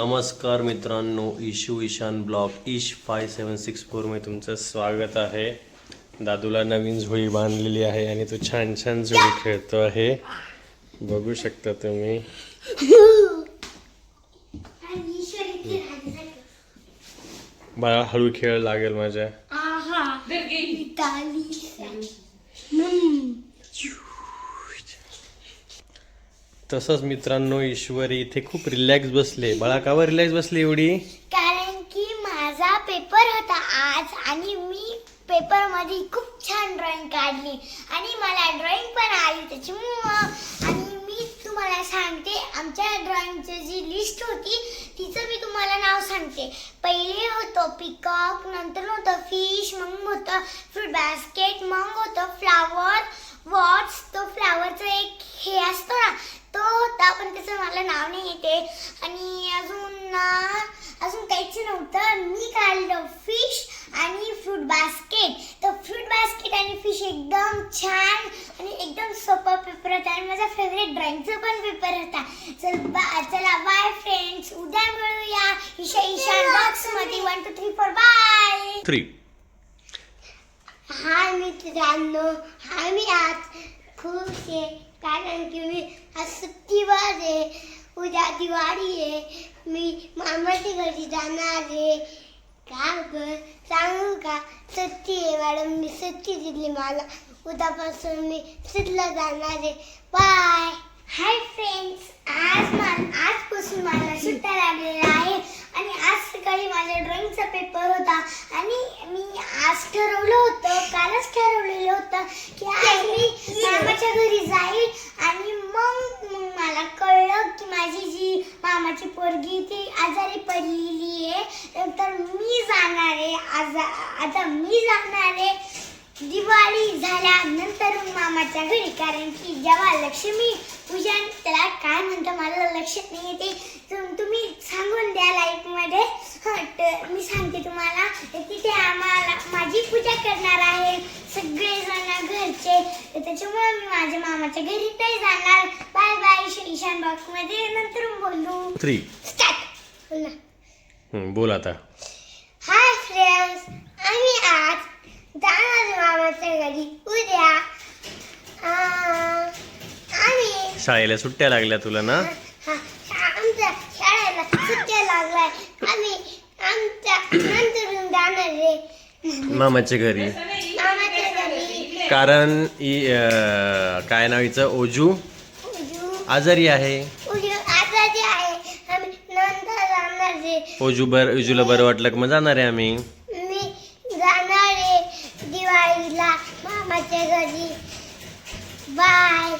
नमस्कार मित्रांनो इशू ईशान ब्लॉग इश फाय सेवन सिक्स फोरमध्ये तुमचं स्वागत आहे. दादूला नवीन झोळी बांधलेली आहे आणि तो छान छान झोळी खेळतो आहे. बघू शकता तुम्ही. बाळा हळू खेळ लागेल माझ्या. तसंच मित्रांनो ईश्वरी इथे खूप रिलॅक्स बसले. बाळा कावर रिलॅक्स बसली एवढी? कारण की माझा पेपर होता आज आणि मी पेपरमध्ये खूप छान ड्रॉइंग काढली. आणि मला ड्रॉइंग पण आली त्याची. आणि मी तुम्हाला सांगते आमच्या ड्रॉइंगची जी लिस्ट होती तिचं मी तुम्हाला नाव सांगते. पहिले होतं पिकॉक नंतर होतं फिश मग होतं फ्रूट बास्केट मग होतं फ्लावर वॉट्स तो फ्लावरचा एक हे असतो ना तो होता पण त्याचं मला नाव नाही येते आणि अजून ना अजून नव्हतं मी काढलं फिश आणि फ्रूट बास्केट तर फ्रूट बास्केट आणि फिश एकदम छान आणि एकदम सोपा पेपर होता. आणि माझा फेवरेट ड्रॉइंगचा पण पेपर होता. चल बा चला बाय फ्रेंड्स उद्या मिळूया. ईशा ईशान बॉक्समध्ये. One two three four by three hi मित्रांनो आम्ही आज. खुश आहे. कारण की मी आज सुट्टीवर आहे. उद्या दिवाळी आहे. मी मामाच्या घरी जाणार आहे. का ग? सांगू का? सत्ती आहे मॅडम मी सत्ती दिली मला. उद्यापासून मी सुटला जाणार आहे. बाय हाय फ्रेंड्स आज मला आजपासून मला सुट्ट्या लागलेल्या आहे. आणि आज सकाळी माझ्या ड्रॉइंगचा पेपर होता. आणि मी आज ठरवलं होतं कालच ठरवलेलं होतं की आज मी मामाच्या घरी जाईल आणि मग मग मला कळलं की माझी माझी पोरगी ती आजारी पडलेली आहे. तर मी जाणार आहे. आजा आता मी जाणार आहे. दिवाळी झाल्यानंतर मामाच्या घरी कारण की जेव्हा लक्ष्मी पूजन त्याला काय म्हणतं मला लक्षात नाही येते. तुम्ही सांगून द्या लाईफमध्ये मी सांगते तुम्हाला. तिथे आम्हाला माझी पूजा करणार आहे सगळेजण घरचे. त्याच्यामुळे मी माझ्या मामाच्या घरी नाही जाणार. ईशान बॉक्समध्ये नंतर बोलू. थ्री स्टार्ट बोल आता. हाय फ्रेंड्स आम्ही आज जाणार मामाच्या घरी. उद्या आम्ही शाळेला सुट्ट्या लागल्या तुला ना? हा, आमच्या शाळेला सुट्ट्या लागलाय. आम्ही आमच्या नंतरून जाणार आहे. मामाच्या घरी. मामाच्या घरी. कारण काय नाव हिचं? ओजू. आजारी आहे? ओजू बर ओजूला बरं वाटलं की? मग जाणार आहे आम्ही. मी जाणार आहे दिवाळीला. मामाच्या घरी. बाय